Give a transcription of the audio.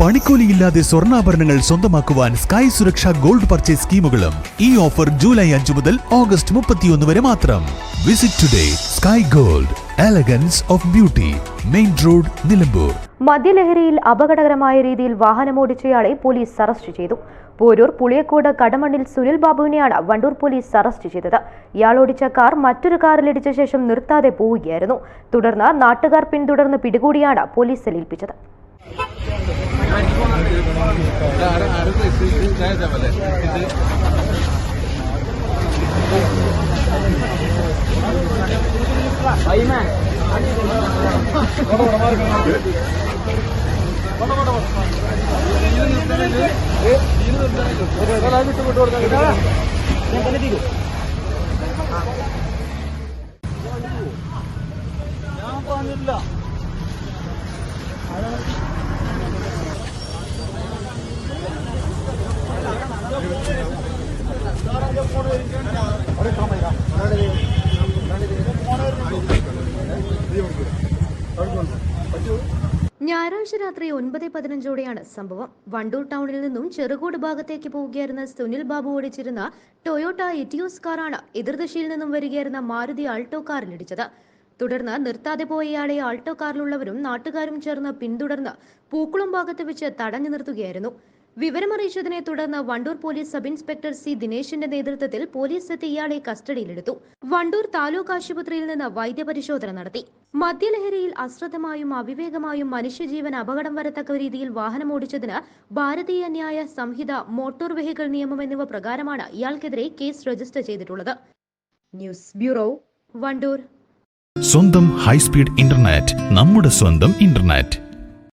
പണിക്കൂലിയില്ലാതെ സ്വർണാഭരണങ്ങൾ സ്വന്തമാക്കുവാൻ sky Suraksha gold purchase സ്കീമുകളും ഈ ഓഫർ ജൂലൈ അഞ്ചു മുതൽ ഓഗസ്റ്റ് മുപ്പത്തിയൊന്ന് വരെ മാത്രം. Visit today sky gold elegance of beauty main road Nilambur. മദ്യലഹരിയിൽ അപകടകരമായ രീതിയിൽ വാഹനമോടിച്ചയാളെ പോലീസ് അറസ്റ്റ് ചെയ്തു. പോരൂർ പുളിയക്കോട് കടമണ്ണിൽ സുനിൽ ബാബുവിനെയാണ് വണ്ടൂർ പോലീസ് അറസ്റ്റ് ചെയ്തത്. ഇയാളോടിച്ച കാർ മറ്റൊരു കാറിലിടിച്ച ശേഷം നിർത്താതെ പോവുകയായിരുന്നു. തുടർന്ന് നാട്ടുകാർ പിന്തുടർന്ന് പിടികൂടിയാണ് പോലീസിൽ ഏൽപ്പിച്ചത് വിട്ടു വിട്ടു കൊടുക്കാം ഞാൻ തന്നെ തീരും ഞാൻ പറഞ്ഞില്ല. ഞായറാഴ്ച രാത്രി ഒൻപത് പതിനഞ്ചോടെയാണ് സംഭവം. വണ്ടൂർ ടൗണിൽ നിന്നും ചെറുകോട് ഭാഗത്തേക്ക് പോവുകയായിരുന്ന സുനിൽ ബാബു ഓടിച്ചിരുന്ന ടൊയോട്ട എറ്റിയോസ് കാറാണ് എതിർദിശയിൽ നിന്നും വരികയായിരുന്ന മാരുതി ആൾട്ടോ കാറിലിടിച്ചത്. തുടർന്ന് നിർത്താതെ പോയ ഇയാളെ ആൾട്ടോ കാറിലുള്ളവരും നാട്ടുകാരും ചേർന്ന് പിന്തുടർന്ന് പൂക്കുളം ഭാഗത്ത് വെച്ച് തടഞ്ഞു നിർത്തുകയായിരുന്നു. വിവരമറിയിച്ചതിനെ തുടർന്ന് Wandoor police sub inspector C ദിനേശിന്റെ നേതൃത്വത്തിൽ പോലീസ് എത്തി ഇയാളെ കസ്റ്റഡിയിലെടുത്തു. വണ്ടൂർ താലൂക്ക് ആശുപത്രിയിൽ നിന്ന് വൈദ്യപരിശോധന നടത്തി. മദ്യലഹരിയിൽ അശ്രദ്ധമായും അവിവേകമായും മനുഷ്യജീവൻ അപകടം വരത്തക്ക രീതിയിൽ വാഹനമോടിച്ചതിന് ഭാരതീയ ന്യായ സംഹിത മോട്ടോർ വെഹിക്കിൾ നിയമം എന്നിവ പ്രകാരമാണ് ഇയാൾക്കെതിരെ കേസ് രജിസ്റ്റർ ചെയ്തിട്ടുള്ളത്. News bureau Wandoor. സ്വന്തം ഹൈസ്പീഡ് ഇന്റർനെറ്റ് നമ്മുടെ സ്വന്തം ഇന്റർനെറ്റ്.